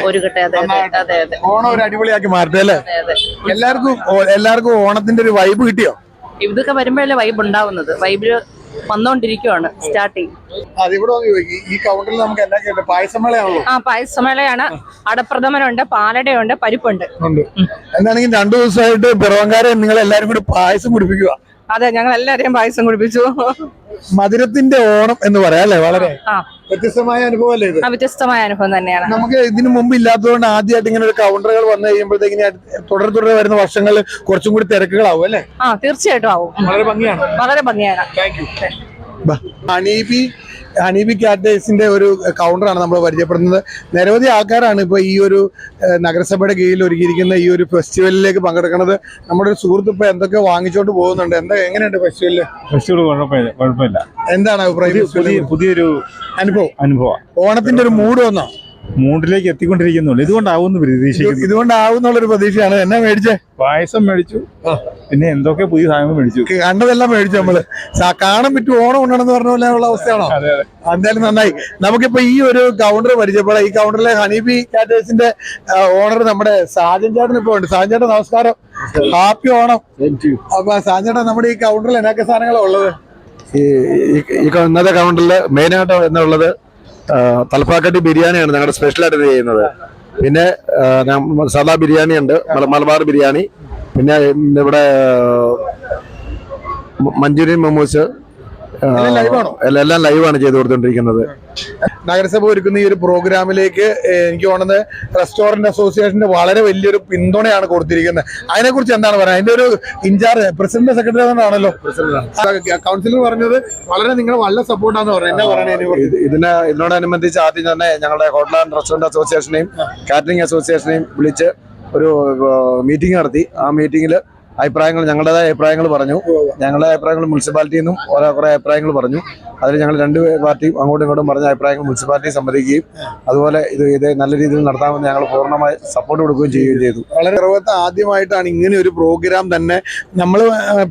ഒരുക്കട്ടെ അതെ അതെ അതെ അതെ. ഓണം ഒരു അടിപൊളിയാക്കി മാറട്ടെ അല്ലേ? എല്ലാവർക്കും എല്ലാവർക്കും ഓണത്തിന്റെ ഒരു വൈബ് കിട്ടിയോ? ഇതൊക്കെ വരുമ്പോഴല്ലേ വൈബ് ഉണ്ടാവുന്നത്. വൈബിൽ വന്നോണ്ടിരിക്കുവാണ് സ്റ്റാർട്ടിങ് ഈ കൗണ്ടറിൽ നമുക്ക് കേട്ടോ പായസമേളയാണല്ലോ ആ പായസമേളയാണ് അടപ്രഥമനുണ്ട് പാലടയുണ്ട് പരിപ്പുണ്ട്. എന്താണെങ്കിൽ രണ്ടു ദിവസമായിട്ട് പിറവങ്കാരെ നിങ്ങൾ എല്ലാരും കൂടി പായസം കുടിപ്പിക്കുക. അതെ ഞങ്ങൾ എല്ലാരെയും പായസം കുടിപ്പിച്ചു. മധുരത്തിന്റെ ഓണം എന്ന് പറയാം അല്ലേ? വളരെ വ്യത്യസ്തമായ അനുഭവം അല്ലേ ഇത് വ്യത്യസ്തമായ അനുഭവം തന്നെയാണ്. നമുക്ക് ഇതിനു മുമ്പ് ഇല്ലാത്തതുകൊണ്ട് ആദ്യമായിട്ട് ഇങ്ങനെ ഒരു കൗണ്ടറുകൾ വന്നു കഴിയുമ്പോഴത്തേക്ക് തുടരെ തുടരെ വരുന്ന വർഷങ്ങളിൽ കുറച്ചും കൂടി തിരക്കുകളാവും അല്ലേ? ആ തീർച്ചയായിട്ടും ആവും. വളരെ ഭംഗിയാണ്. വളരെ ഭംഗിയാണ്. താങ്ക് ഹണീബി ഹണീബി കാറ്റേഴ്സിന്റെ ഒരു കൗണ്ടറാണ് നമ്മൾ പരിചയപ്പെടുന്നത്. നിരവധി ആൾക്കാരാണ് ഇപ്പോൾ ഈ ഒരു നഗരസഭയുടെ കീഴിൽ ഒരുക്കിയിരിക്കുന്ന ഈ ഒരു ഫെസ്റ്റിവലിലേക്ക് പങ്കെടുക്കുന്നത്. നമ്മുടെ ഒരു സുഹൃത്ത് ഇപ്പോൾ എന്തൊക്കെ വാങ്ങിച്ചോണ്ട് പോകുന്നുണ്ട്? എന്താ എങ്ങനെയുണ്ട് ഫെസ്റ്റിവലിൽ ഫെസ്റ്റിവൽ കുഴപ്പമില്ല കുഴപ്പമില്ല. എന്താണ് അഭിപ്രായം? പുതിയൊരു അനുഭവം. അനുഭവം. ഓണത്തിന്റെ ഒരു മൂഡ് വന്നോ? മൂഡിലേക്ക് എത്തിക്കൊണ്ടിരിക്കുന്നുള്ളൂ. ഇതുകൊണ്ടാവും പ്രതീക്ഷിക്കുന്നു. ഇതുകൊണ്ടാവുന്നുള്ളൊരു പ്രതീക്ഷയാണ്. എന്നാ മേടിച്ചേ? പായസം മേടിച്ചു. പിന്നെ എന്തൊക്കെ പുതിയ സാധനങ്ങൾ മേടിച്ചു. കണ്ടതെല്ലാം മേടിച്ചു നമ്മൾ. കാണാൻ പറ്റും ഓണം ഉണ്ടെന്ന് പറഞ്ഞ പോലെ ഉള്ള അവസ്ഥയാണോ? അതെ അതെ. എന്തായാലും നന്നായി. നമുക്കിപ്പോ ഈ ഒരു കൗണ്ടർ പരിചയപ്പെടാം. ഈ കൗണ്ടറിലെ ഹണിബി കാറ്റേഴ്സിന്റെ ഓണർ നമ്മുടെ സാജൻ ചേട്ടൻ ഇപ്പൊ ഉണ്ട്. സാജൻ ചേട്ടൻ നമസ്കാരം. ഹാപ്പി ഓണം. അപ്പൊ സാജൻ ചേട്ടൻ നമ്മുടെ ഈ കൗണ്ടറിൽ എന്നൊക്കെ സാധനങ്ങളാണ് ഉള്ളത്? ഈ ഇന്നത്തെ കൗണ്ടറിൽ മെയിനായിട്ട് എന്നുള്ളത് തലപ്പാക്കട്ടി ബിരിയാണിയാണ് ഞങ്ങളുടെ സ്പെഷ്യലായിട്ട് ഇത് ചെയ്യുന്നത്. പിന്നെ സാദാ ബിരിയാണി ഉണ്ട് മല- മലബാർ ബിരിയാണി. പിന്നെ ഇവിടെ മഞ്ചൂരിയൻ മൊമോസ് എല്ലാം ലൈവാണ്? ചെയ്തു കൊടുത്തോണ്ടിരിക്കുന്നത്. നഗരസഭ ഒരുക്കുന്ന ഈ ഒരു പ്രോഗ്രാമിലേക്ക് എനിക്ക് തോന്നുന്നത് റെസ്റ്റോറന്റ് അസോസിയേഷന്റെ വളരെ വലിയൊരു പിന്തുണയാണ് കൊടുത്തിരിക്കുന്നത്. അതിനെ കുറിച്ച് എന്താണ് പറയുക അതിന്റെ ഒരു ഇൻചാർജ് പ്രസിഡന്റ് സെക്രട്ടറി ആണല്ലോ കൗൺസിലർ പറഞ്ഞത് വളരെ നിങ്ങൾ വളരെ സപ്പോർട്ടാന്ന് പറയുന്നത് ഇതിന് ഇതിനോടനുബന്ധിച്ച് ആദ്യം തന്നെ ഞങ്ങളുടെ ഹോട്ടൽ ആൻഡ് റെസ്റ്റോറന്റ് അസോസിയേഷനെയും കാറ്ററിംഗ് അസോസിയേഷനെയും വിളിച്ച് ഒരു മീറ്റിംഗ് നടത്തി. ആ മീറ്റിംഗിൽ അഭിപ്രായങ്ങൾ ഞങ്ങളുടേതായ അഭിപ്രായങ്ങൾ പറഞ്ഞു. ഞങ്ങളുടെ അഭിപ്രായങ്ങൾ മുനിസിപ്പാലിറ്റിയിൽ നിന്നും ഓരോ കുറേ അഭിപ്രായങ്ങൾ പറഞ്ഞു. അതിൽ ഞങ്ങൾ രണ്ട് പാർട്ടിയും അങ്ങോട്ടും ഇങ്ങോട്ടും പറഞ്ഞ അഭിപ്രായങ്ങൾ മുനിസിപ്പാലിറ്റി സമ്മതിക്കുകയും അതുപോലെ ഇത് ഇത് നല്ല രീതിയിൽ നടത്താമെന്ന് ഞങ്ങൾ പൂർണമായി സപ്പോർട്ട് കൊടുക്കുകയും ചെയ്യുകയും ചെയ്തു. വളരെ സർവത്ത് ആദ്യമായിട്ടാണ് ഇങ്ങനെ ഒരു പ്രോഗ്രാം തന്നെ. നമ്മൾ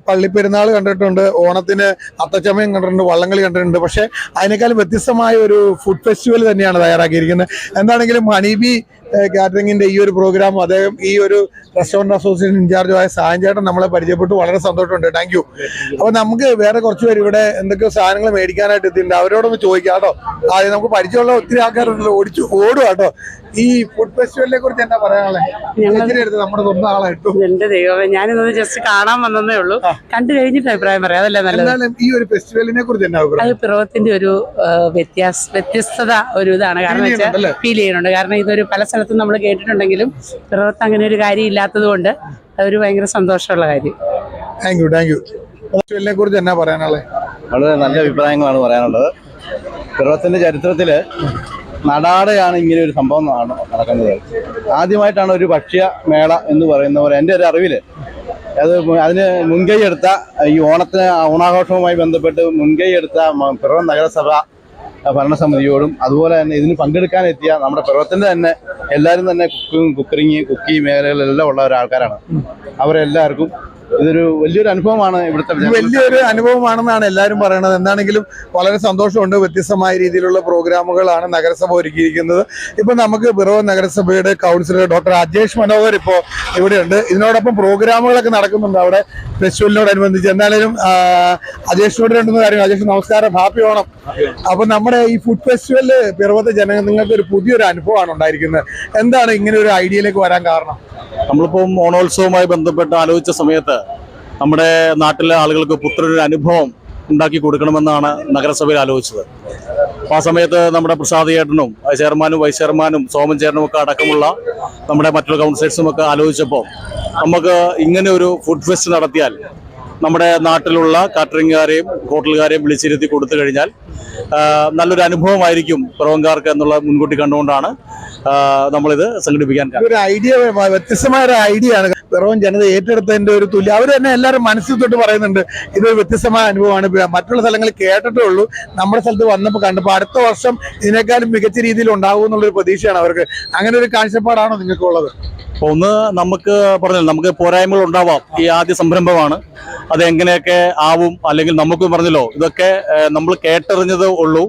പള്ളിപ്പെരുന്നാൾ കണ്ടിട്ടുണ്ട് ഓണത്തിന് അത്തച്ചമയം കണ്ടിട്ടുണ്ട് വള്ളംകളി കണ്ടിട്ടുണ്ട്. പക്ഷേ അതിനേക്കാൾ വ്യത്യസ്തമായ ഒരു ഫുഡ് ഫെസ്റ്റിവൽ തന്നെയാണ് തയ്യാറാക്കിയിരിക്കുന്നത്. എന്താണെങ്കിലും ഹണീബി കാറ്ററിംഗിന്റെ ഈ ഒരു പ്രോഗ്രാം അദ്ദേഹം ഈ ഒരു റെസ്റ്റോറന്റ് അസോസിയേഷൻ ഇൻചാർജുമായ സഹായം ചേട്ടൻ നമ്മളെ പരിചയപ്പെട്ടു. വളരെ സന്തോഷമുണ്ട്. താങ്ക് യു അപ്പം നമുക്ക് വേറെ കുറച്ച് പേര് ഇവിടെ എന്തൊക്കെയോ സാധനങ്ങൾ മേടിക്കാനായിട്ട് എത്തിയിട്ടുണ്ട്. അവരോടൊന്ന് ചോദിക്കാം കേട്ടോ. ആദ്യം നമുക്ക് പരിചയമുള്ള ഒത്തിരി ആൾക്കാരുണ്ടല്ലോ. ഓടിച്ചു ഓടുക കേട്ടോ. ഈ ഫുഡ് ഫെസ്റ്റിവലിനെ കുറിച്ച് എന്താ പറയാനുള്ളത് നമ്മുടെ സ്വന്തം ആളായിട്ടു എന്റെ ദൈവമേ ഞാനിന്ന് ജസ്റ്റ് കാണാൻ വന്നതേ ഉള്ളൂ. കണ്ടു കഴിഞ്ഞിട്ട് അഭിപ്രായം പറയാം. അതല്ലേ നല്ലത്? ഈ ഒരു ഫെസ്റ്റിവലിനെ കുറിച്ച് എന്നാ അഭിപ്രായം? അത് പിറവത്തിന്റെ ഒരു വ്യത്യാസ വ്യത്യസ്തത ഒരു ഇതാണ്. കാരണം വെച്ചാൽ ഫീൽ ചെയ്യുന്നുണ്ട്. കാരണം ഇതൊരു പല സ്ഥലത്തും നമ്മൾ കേട്ടിട്ടുണ്ടെങ്കിലും പിറവത്ത് അങ്ങനെ ഒരു കാര്യം ഇല്ലാത്തത് കൊണ്ട് അതൊരു ഭയങ്കര സന്തോഷമുള്ള കാര്യം. താങ്ക് യു താങ്ക് യു ഫെസ്റ്റിവലിനെ കുറിച്ച് എന്നാ പറയാനുള്ളത് വളരെ നല്ല അഭിപ്രായങ്ങളാണ് പറയാനുള്ളത്. പിറവത്തിന്റെ ചരിത്രത്തിൽ നടാടെയാണ് ഇങ്ങനെ ഒരു സംഭവം നടക്കുന്നത്. ആദ്യമായിട്ടാണ് ഒരു ഭക്ഷ്യ മേള എന്ന് പറയുന്ന പോലെ എന്റെ ഒരു അറിവിൽ അത് അതിന് മുൻകൈ എടുത്ത ഈ ഓണത്തിന് ഓണാഘോഷവുമായി ബന്ധപ്പെട്ട് മുൻകൈ എടുത്ത പിറവം നഗരസഭ ഭരണസമിതിയോടും അതുപോലെ തന്നെ ഇതിന് പങ്കെടുക്കാനെത്തിയ നമ്മുടെ പിറവത്തിന്റെ തന്നെ എല്ലാവരും തന്നെ കുക്കിംഗ് കുക്കറിങ് കുക്കി മേഖലകളിലെല്ലാം ഉള്ള ഒരാൾക്കാരാണ്. അവരെല്ലാവർക്കും ഇതൊരു വലിയൊരു അനുഭവമാണ് ഇവിടുത്തെ വലിയൊരു അനുഭവമാണെന്നാണ് എല്ലാവരും പറയുന്നത് എന്താണെങ്കിലും വളരെ സന്തോഷമുണ്ട്. വ്യത്യസ്തമായ രീതിയിലുള്ള പ്രോഗ്രാമുകളാണ് നഗരസഭ ഒരുക്കിയിരിക്കുന്നത്. ഇപ്പൊ നമുക്ക് ബിറോ നഗരസഭയുടെ കൗൺസിലർ ഡോക്ടർ അജേഷ് മനോഹർ ഇപ്പോൾ ഇവിടെയുണ്ട്. ഇതിനോടൊപ്പം പ്രോഗ്രാമുകളൊക്കെ നടക്കുന്നുണ്ട് അവിടെ. ഫെസ്റ്റിവലിനോടനുബന്ധിച്ച് എന്തായാലും അജേഷിനോട് രണ്ടു കാര്യം അജേഷ് നമസ്കാരം. ഹാപ്പി ഓണം. അപ്പൊ നമ്മുടെ ഈ ഫുഡ് ഫെസ്റ്റിവലിൽ പിറവത്തെ ജനങ്ങൾക്ക് ഒരു പുതിയൊരു അനുഭവമാണ് ഉണ്ടായിരിക്കുന്നത്. എന്താണ് ഇങ്ങനെ ഒരു ഐഡിയയിലേക്ക് വരാൻ കാരണം? നമ്മളിപ്പം ഓണോത്സവവുമായി ബന്ധപ്പെട്ട് ആലോചിച്ച സമയത്ത് നമ്മുടെ നാട്ടിലെ ആളുകൾക്ക് പുത്രൊരു അനുഭവം ഉണ്ടാക്കി കൊടുക്കണമെന്നാണ് നഗരസഭയിൽ ആലോചിച്ചത്. ആ സമയത്ത് നമ്മുടെ പ്രസാദ് ചേട്ടനും ചെയർമാനും വൈസ് ചെയർമാനും സോമൻ ചേട്ടനും ഒക്കെ അടക്കമുള്ള നമ്മുടെ മറ്റുള്ള കൗൺസിലേഴ്സും ഒക്കെ ആലോചിച്ചപ്പോൾ നമുക്ക് ഇങ്ങനെ ഒരു ഫുഡ് ഫെസ്റ്റ് നടത്തിയാൽ നമ്മുടെ നാട്ടിലുള്ള കാറ്ററിംഗുകാരെയും ഹോട്ടലുകാരെയും വിളിച്ചിരുത്തി കൊടുത്തു കഴിഞ്ഞാൽ നല്ലൊരു അനുഭവമായിരിക്കും പുറവങ്കാർക്ക് എന്നുള്ള മുൻകൂട്ടി കണ്ടുകൊണ്ടാണ് നമ്മളിത് സംഘടിപ്പിക്കാൻ ഒരു ഐഡിയ വ്യത്യസ്തമായ ഒരു ഐഡിയ ആണ്. പിറവം ജനത ഏറ്റെടുത്തതിന്റെ ഒരു തുല്യ അവർ തന്നെ എല്ലാവരും മനസ്സിൽ തൊട്ട് പറയുന്നുണ്ട് ഇതൊരു വ്യത്യസ്തമായ അനുഭവമാണ്. മറ്റുള്ള സ്ഥലങ്ങളിൽ കേട്ടിട്ടേ ഉള്ളൂ. നമ്മുടെ സ്ഥലത്ത് വന്നപ്പോൾ കണ്ടപ്പോൾ അടുത്ത വർഷം ഇതിനേക്കാളും മികച്ച രീതിയിൽ ഉണ്ടാവും എന്നുള്ളൊരു പ്രതീക്ഷയാണ് അവർക്ക്. അങ്ങനെ ഒരു കാഴ്ചപ്പാടാണോ നിങ്ങൾക്കുള്ളത്? അപ്പൊ ഒന്ന് നമുക്ക് പറഞ്ഞല്ലോ നമുക്ക് പോരായ്മകൾ ഉണ്ടാവാം. ഈ ആദ്യ സംരംഭമാണ്. അത് എങ്ങനെയൊക്കെ ആവും? അല്ലെങ്കിൽ നമുക്ക് പറഞ്ഞല്ലോ ഇതൊക്കെ നമ്മൾ കേട്ടറിഞ്ഞത് ഉള്ളൂ.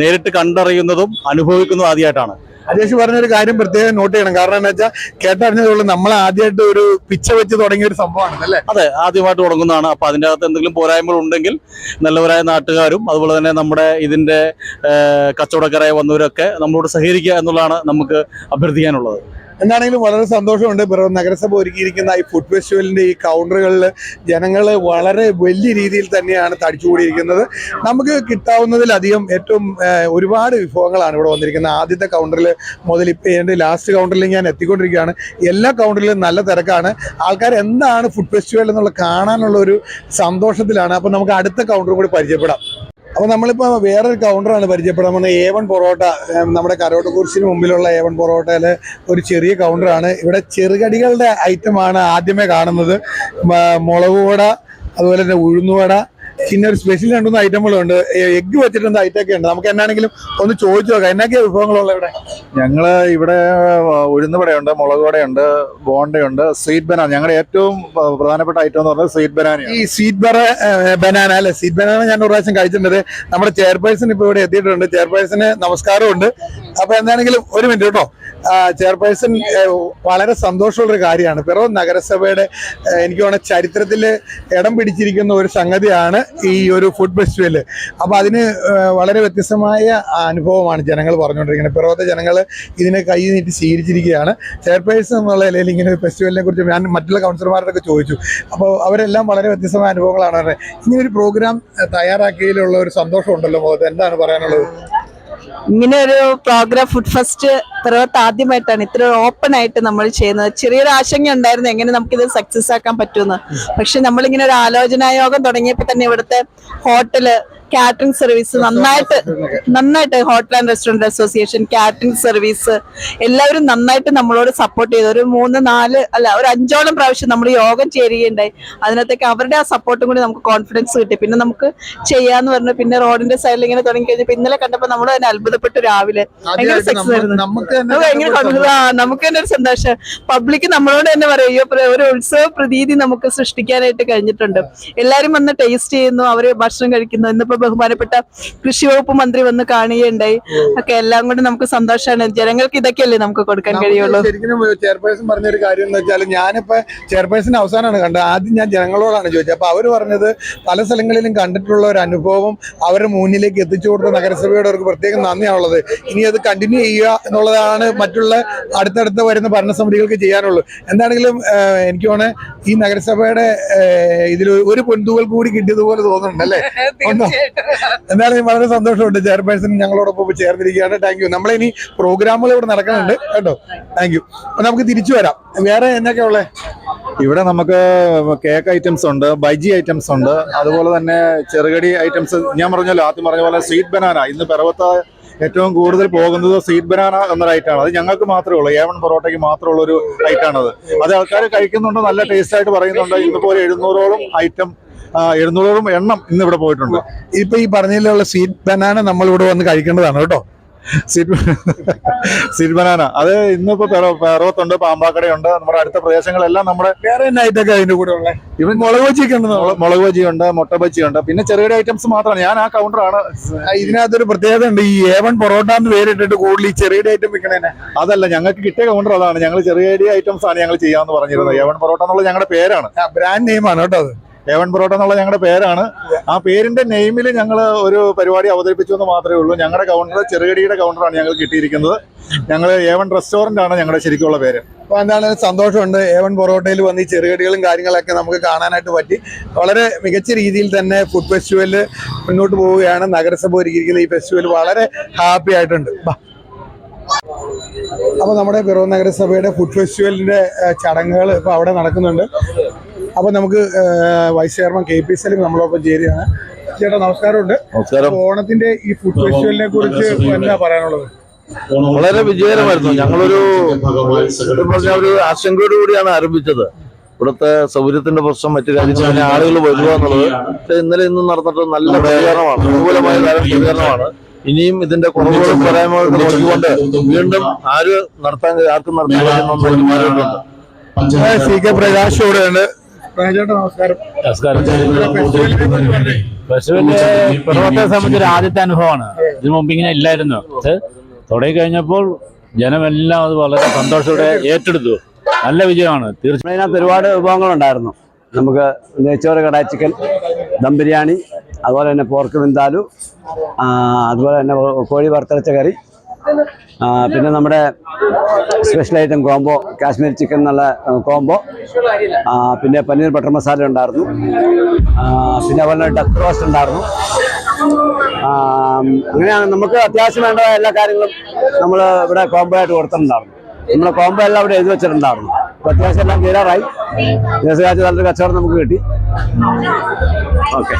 നേരിട്ട് കണ്ടറിയുന്നതും അനുഭവിക്കുന്നതും ആദ്യമായിട്ടാണ്. അജേഷ് പറഞ്ഞൊരു കാര്യം പ്രത്യേകം നോട്ട് ചെയ്യണം. കാരണം എന്താ വെച്ചാൽ കേട്ടറിഞ്ഞതുകൊണ്ട് നമ്മൾ ആദ്യമായിട്ട് ഒരു പിച്ച വെച്ച് തുടങ്ങിയ ഒരു സംഭവമാണ് അല്ലേ? അതെ ആദ്യമായിട്ട് തുടങ്ങുന്നതാണ്. അപ്പൊ അതിന്റെ അകത്ത് എന്തെങ്കിലും പോരായ്മകൾ ഉണ്ടെങ്കിൽ നല്ലവരായ നാട്ടുകാരും അതുപോലെ തന്നെ നമ്മുടെ ഇതിന്റെ കച്ചവടക്കാരായി വന്നവരൊക്കെ നമ്മളോട് സഹകരിക്കുക എന്നുള്ളതാണ് നമുക്ക് അഭ്യർത്ഥിക്കാനുള്ളത്. എന്താണെങ്കിലും വളരെ സന്തോഷമുണ്ട്. പിറവം നഗരസഭ ഒരുക്കിയിരിക്കുന്ന ഈ ഫുഡ് ഫെസ്റ്റിവലിന്റെ ഈ കൗണ്ടറുകളിൽ ജനങ്ങൾ വളരെ വലിയ രീതിയിൽ തന്നെയാണ് തടിച്ചുകൂടിയിരിക്കുന്നത്. നമുക്ക് കിട്ടാവുന്നതിലധികം ഏറ്റവും ഒരുപാട് വിഭവങ്ങളാണ് ഇവിടെ വന്നിരിക്കുന്നത്. ആദ്യത്തെ കൗണ്ടറിൽ മുതൽ ഇപ്പം എന്റെ ലാസ്റ്റ് കൗണ്ടറിൽ ഞാൻ എത്തിക്കൊണ്ടിരിക്കുകയാണ്. എല്ലാ കൗണ്ടറിലും നല്ല തിരക്കാണ്. ആൾക്കാർ എന്താണ് ഫുഡ് ഫെസ്റ്റിവൽ എന്നുള്ള കാണാനുള്ള ഒരു സന്തോഷത്തിലാണ്. അപ്പോൾ നമുക്ക് അടുത്ത കൗണ്ടർ കൂടി പരിചയപ്പെടാം. അപ്പോൾ നമ്മളിപ്പോൾ വേറൊരു കൗണ്ടറാണ് പരിചയപ്പെടാൻ പോകുന്നത് എ വൺ പൊറോട്ട നമ്മുടെ കരോട്ടക്കുറിശിന് മുമ്പിലുള്ള എ വൺ പൊറോട്ടയിൽ ഒരു ചെറിയ കൗണ്ടറാണ് ഇവിടെ ചെറുകടികളുടെ ഐറ്റമാണ് ആദ്യമേ കാണുന്നത്. മുളക് അതുപോലെ തന്നെ ഉഴുന്നുവട പിന്നെ ഒരു സ്പെഷ്യൽ രണ്ടുമൂന്ന് ഐറ്റങ്ങളുണ്ട് എഗ്ഗ് വെച്ചിട്ടുണ്ട് ഐറ്റം ഒക്കെ ഉണ്ട്. നമുക്ക് എന്നാണെങ്കിലും ഒന്ന് ചോദിച്ചു നോക്കാം. എന്നൊക്കെയാ വിഭവങ്ങളുള്ള ഇവിടെ? ഞങ്ങൾ ഇവിടെ ഉഴുന്നുവടയുണ്ട് മുളക് വടയുണ്ട് ബോണ്ടയുണ്ട് സ്വീറ്റ് ബനാന ഞങ്ങളുടെ ഏറ്റവും പ്രധാനപ്പെട്ട ഐറ്റം എന്ന് പറഞ്ഞാൽ സ്വീറ്റ് ബനാന ഈ സ്വീറ്റ് ബറ ബനാന അല്ലെ? സ്വീറ്റ് ബനാന ഞാൻ ഒരു പ്രാവശ്യം കഴിച്ചിട്ടുണ്ട്. നമ്മുടെ ചെയർപേഴ്സൺ ഇപ്പോൾ ഇവിടെ എത്തിയിട്ടുണ്ട്. ചെയർപേഴ്സന് നമസ്കാരമുണ്ട്. അപ്പോൾ എന്താണെങ്കിലും ഒരു മിനിറ്റ് കേട്ടോ ചെയർപേഴ്സൺ വളരെ സന്തോഷമുള്ളൊരു കാര്യമാണ്. പിറവം നഗരസഭയുടെ എനിക്ക് തോന്നുന്ന ചരിത്രത്തിൽ ഇടം പിടിച്ചിരിക്കുന്ന ഒരു സംഗതിയാണ് ഈ ഒരു ഫുഡ് ഫെസ്റ്റിവൽ അപ്പോൾ അതിന് വളരെ വ്യത്യസ്തമായ അനുഭവമാണ് ജനങ്ങൾ പറഞ്ഞുകൊണ്ടിരിക്കുന്നത്. പിറവത്തെ ജനങ്ങൾ ഇതിനെ കൈ നീട്ടി സ്വീകരിച്ചിരിക്കുകയാണ്. ചെയർപേഴ്സൺ എന്നുള്ള നിലയിൽ ഇങ്ങനെ ഒരു ഫെസ്റ്റിവലിനെ കുറിച്ച് ഞാൻ മറ്റുള്ള കൗൺസിലർമാരോടൊക്കെ ചോദിച്ചു. അപ്പോൾ അവരെല്ലാം വളരെ വ്യത്യസ്തമായ അനുഭവങ്ങളാണ് പറഞ്ഞത്. ഇങ്ങനെ ഒരു പ്രോഗ്രാം തയ്യാറാക്കിയതിലുള്ള ഒരു സന്തോഷമുണ്ടല്ലോ മുഖത്ത്. എന്താണ് പറയാനുള്ളത്? ഇങ്ങനെ ഒരു പ്രോഗ്രാം ഫുഡ് ഫെസ്റ്റ് പിറവത്ത് ആദ്യമായിട്ടാണ്. ഇത്ര ഓപ്പൺ ആയിട്ട് നമ്മൾ ചെയ്യുന്നത്. ചെറിയൊരു ആശങ്ക ഉണ്ടായിരുന്നു എങ്ങനെ നമുക്കിത് സക്സസ് ആക്കാൻ പറ്റുമെന്ന്. പക്ഷെ നമ്മളിങ്ങനെ ഒരു ആലോചനായോഗം തുടങ്ങിയപ്പോൾ തന്നെ ഇവിടുത്തെ ഹോട്ടൽ കാറ്ററിംഗ് സർവീസ് നന്നായിട്ട് നന്നായിട്ട് hotel and restaurant association catering service എല്ലാവരും നന്നായിട്ട് നമ്മളോട് സപ്പോർട്ട് ചെയ്തു. ഒരു മൂന്ന് നാല് അല്ല ഒരു അഞ്ചോളം പ്രാവശ്യം നമ്മൾ യോഗം ചേരുകയുണ്ടായി. അതിനകത്തേക്ക് അവരുടെ ആ സപ്പോർട്ടും കൂടി നമുക്ക് കോൺഫിഡൻസ് കിട്ടി. പിന്നെ നമുക്ക് ചെയ്യാന്ന് പറഞ്ഞു. പിന്നെ റോഡിന്റെ സൈഡിൽ ഇങ്ങനെ തുടങ്ങി കഴിഞ്ഞപ്പോൾ ഇന്നലെ കണ്ടപ്പോൾ നമ്മൾ തന്നെ അത്ഭുതപ്പെട്ടു രാവിലെ. ഭയങ്കര സക്സസ് ആയിരുന്നു. നമുക്ക് തന്നെ അത് ഭയങ്കര നമുക്ക് തന്നെ ഒരു സന്തോഷം. പബ്ലിക് നമ്മളോട് തന്നെ പറയും "അയ്യോ, ഒരു ഉത്സവ പ്രതീതി നമുക്ക് സൃഷ്ടിക്കാനായിട്ട് കഴിഞ്ഞിട്ടുണ്ട്. എല്ലാവരും വന്ന് ടേസ്റ്റ് ചെയ്യുന്നു അവർ ഭക്ഷണം കഴിക്കുന്നു. ഇന്നിപ്പോ ബഹുമാനപ്പെട്ട കൃഷി വകുപ്പ് മന്ത്രി വന്ന് കാണുകയുണ്ടായി. ഒക്കെ എല്ലാം കൊണ്ട് നമുക്ക് സന്തോഷമാണ് ജനങ്ങൾക്ക് ഇതൊക്കെയല്ലേ നമുക്ക് കൊടുക്കാൻ കഴിയുള്ളൂ. ശരിക്കും ചെയർപേഴ്സൺ പറഞ്ഞ ഒരു കാര്യം എന്ന് വെച്ചാൽ ഞാനിപ്പോ ചെയർപേഴ്സൺ അവസാനമാണ് കണ്ടത്. ആദ്യം ഞാൻ ജനങ്ങളോടാണ് ചോദിച്ചത്. അപ്പൊ അവർ പറഞ്ഞത് പല സ്ഥലങ്ങളിലും കണ്ടിട്ടുള്ള ഒരു അനുഭവം അവരുടെ മുന്നിലേക്ക് എത്തിച്ചു കൊടുത്ത നഗരസഭയോട് അവർക്ക് പ്രത്യേകം നന്ദിയാണുള്ളത്. ഇനി അത് കണ്ടിന്യൂ ചെയ്യുക എന്നുള്ളതാണ് മറ്റുള്ള അടുത്തടുത്ത് വരുന്ന ഭരണസമിതികൾക്ക് ചെയ്യാനുള്ളൂ എന്താണെങ്കിലും എനിക്ക് തോന്നുന്നത് ഈ നഗരസഭയുടെ ഇതിൽ ഒരു പൊൻതൂവൽ കൂടി കിട്ടിയതുപോലെ തോന്നുന്നുണ്ട് അല്ലേ? ഉണ്ടോ? എന്തായാലും വളരെ സന്തോഷമുണ്ട്. ചെയർപേഴ്സൺ ഞങ്ങളോടൊപ്പം ചേർന്നിരിക്കുകയാണ്. താങ്ക് യു നമ്മളെ ഇനി പ്രോഗ്രാമുകൾ ഇവിടെ നടക്കുന്നുണ്ട് കേട്ടോ? താങ്ക് യു അപ്പൊ നമുക്ക് തിരിച്ചു വരാം. വേറെ എന്നൊക്കെയാ ഉള്ളേ? ഇവിടെ നമുക്ക് കേക്ക് ഐറ്റംസ് ഉണ്ട് ബൈജി ഐറ്റംസ് ഉണ്ട്. അതുപോലെ തന്നെ ചെറുകടി ഐറ്റംസ് ഞാൻ പറഞ്ഞല്ലോ ആദ്യം പറഞ്ഞ പോലെ സ്വീറ്റ് ബനാന ഇന്ന് പെറവത്ത ഏറ്റവും കൂടുതൽ പോകുന്നത് സ്വീറ്റ് ബനാന എന്ന ഐറ്റാണ് അത് ഞങ്ങൾക്ക് മാത്രമേ ഉള്ളൂ. ഏവൺ പൊറോട്ടയ്ക്ക് മാത്രമുള്ള ഒരു ഐറ്റാണ് അത്. ആൾക്കാർ കഴിക്കുന്നുണ്ട് നല്ല ടേസ്റ്റ് ആയിട്ട് പറയുന്നുണ്ട്. ഇന്നിപ്പോൾ എഴുന്നൂറോളം ഐറ്റം എഴുന്നൂറോളം എണ്ണം ഇന്ന് ഇവിടെ പോയിട്ടുണ്ട്. ഇപ്പൊ ഈ പറഞ്ഞതിലുള്ള സ്വീറ്റ് ബനാന നമ്മൾ ഇവിടെ വന്ന് കഴിക്കേണ്ടതാണ് കേട്ടോ. Sweet sweet banana. അത് ഇന്നിപ്പോ പെറവത്തുണ്ട് പാമ്പാക്കടയുണ്ട് നമ്മുടെ അടുത്ത പ്രദേശങ്ങളെല്ലാം നമ്മുടെ വേറെ ഐറ്റൊക്കെ അതിന്റെ കൂടെ ഉള്ളത് ഇവൻ മുളക് ബജിയൊക്കെ ഉണ്ട് മുളക് ബജിയുണ്ട് മുട്ട ബജിയുണ്ട്. പിന്നെ ചെറുകിട ഐറ്റംസ് മാത്രമാണ്. ഞാൻ ആ കൗണ്ടറാണ് ഇതിനകത്തൊരു പ്രത്യേകത ഉണ്ട്. ഈ ഏവൺ പൊറോട്ട എന്ന് പേരിട്ടിട്ട് കൂടുതൽ ഈ ചെറിയ ഐറ്റം വിൽക്കണേനെ. അതല്ല ഞങ്ങൾക്ക് കിട്ടിയ കൗണ്ടർ അതാണ്. ഞങ്ങൾ ചെറിയ ചെറിയ ഐറ്റംസ് ആണ് ഞങ്ങൾ ചെയ്യാന്ന് പറഞ്ഞിരുന്നത്. ഏവൺ പൊറോട്ട എന്നുള്ള ഞങ്ങളുടെ പേരാണ്. ബ്രാൻഡ് നെയിമാണ് കേട്ടോ അത്. ഏവൺ പൊറോട്ട എന്നുള്ള ഞങ്ങളുടെ പേരാണ്. ആ പേരിന്റെ നെയിമിൽ ഞങ്ങൾ ഒരു പരിപാടി അവതരിപ്പിച്ചു എന്ന് മാത്രമേ ഉള്ളൂ. ഞങ്ങളുടെ കൗണ്ടർ ചെറുകടിയുടെ കൗണ്ടറാണ് ഞങ്ങൾ കിട്ടിയിരിക്കുന്നത്. ഞങ്ങൾ ഏവൺ റെസ്റ്റോറന്റ് ആണ് ഞങ്ങളുടെ ശരിക്കുള്ള പേര്. അപ്പോൾ എന്താണ് സന്തോഷമുണ്ട്? ഏവൺ പൊറോട്ടയിൽ വന്ന് ഈ ചെറുകടികളും കാര്യങ്ങളൊക്കെ നമുക്ക് കാണാനായിട്ട് പറ്റി. വളരെ മികച്ച രീതിയിൽ തന്നെ ഫുഡ് ഫെസ്റ്റിവൽ മുന്നോട്ട് പോവുകയാണ്. നഗരസഭ ഒരുക്കിയിരിക്കുന്ന ഈ ഫെസ്റ്റിവൽ വളരെ ഹാപ്പി ആയിട്ടുണ്ട്. അപ്പോൾ അപ്പൊ നമ്മുടെ പിറവ നഗരസഭയുടെ ഫുഡ് ഫെസ്റ്റിവലിന്റെ ചടങ്ങുകൾ ഇപ്പോൾ അവിടെ നടക്കുന്നുണ്ട്. അപ്പൊ നമുക്ക് vice chairman K P Salim നമ്മളൊപ്പം ചേരുകയാണ്. ചേട്ടാ നമസ്കാരമുണ്ട്. നമസ്കാരം. ഉണ്ട് ഓണത്തിന്റെ ഈ ഫുഡ് ഫെസ്റ്റിവലിനെ കുറിച്ച് എന്താ പറയാനുള്ളത്? വളരെ വിജയകരമായിരുന്നു. ഞങ്ങളൊരു ഒരു ആശങ്കയോട് കൂടിയാണ് ആരംഭിച്ചത്. ഇവിടുത്തെ സൗകര്യത്തിന്റെ പ്രശ്നം മറ്റു കാര്യങ്ങൾ ആളുകൾ വരിക എന്നുള്ളത്. പക്ഷെ ഇന്നലെ ഇന്നും നടന്നിട്ട് നല്ല പ്രതികരണമാണ്. അനുകൂലമായ പ്രതികരണമാണ്. ഇനിയും ഇതിന്റെ കുറവുകളും പോരായ്മകളും നോക്കിക്കൊണ്ട് വീണ്ടും ആര് നടത്താൻ ആർക്കും നടത്താൻ കഴിയുന്ന തീരുമാനമുണ്ട് ഏഹ്, സി കെ പ്രകാശ് ഇവിടെയുണ്ട്. ചേട്ടാ നമസ്കാരം. ഫെസ്റ്റിവലിന്റെ പിറവത്തെ സംബന്ധിച്ച് ആദ്യത്തെ അനുഭവമാണ്. ഇതിനു മുമ്പ് ഇങ്ങനെ ഇല്ലായിരുന്നു. തുടങ്ങി കഴിഞ്ഞപ്പോൾ ജനമെല്ലാം അത് വളരെ സന്തോഷത്തോടെ ഏറ്റെടുത്തു. നല്ല വിജയമാണ്. തീർച്ചയായും. അതിനകത്ത് ഒരുപാട് വിഭവങ്ങളുണ്ടായിരുന്നു നമുക്ക് നെയ്ച്ചോറ് കടായി ചിക്കൻ ദം ബിരിയാണി അതുപോലെ തന്നെ പോർക്ക് വിന്താലു അതുപോലെ തന്നെ കോഴി വറുത്തരച്ച കറി പിന്നെ നമ്മുടെ special item combo Kashmir chicken എന്നുള്ള കോംബോ പിന്നെ പനീർ ബട്ടർ മസാല ഉണ്ടായിരുന്നു. പിന്നെ അതുപോലെ ഡക്ക് റോസ്റ്റ് ഉണ്ടായിരുന്നു. അങ്ങനെയാണ് നമുക്ക് അത്യാവശ്യം വേണ്ട എല്ലാ കാര്യങ്ങളും നമ്മൾ ഇവിടെ കോംബോ ആയിട്ട് കൊടുത്തിട്ടുണ്ടായിരുന്നു. നമ്മുടെ കോംബോ എല്ലാം ഇവിടെ എഴുതി വെച്ചിട്ടുണ്ടായിരുന്നു. അത്യാവശ്യം എല്ലാം ക്ലിയറായി നല്ലൊരു കച്ചവടം നമുക്ക് കിട്ടി. ഓക്കെ.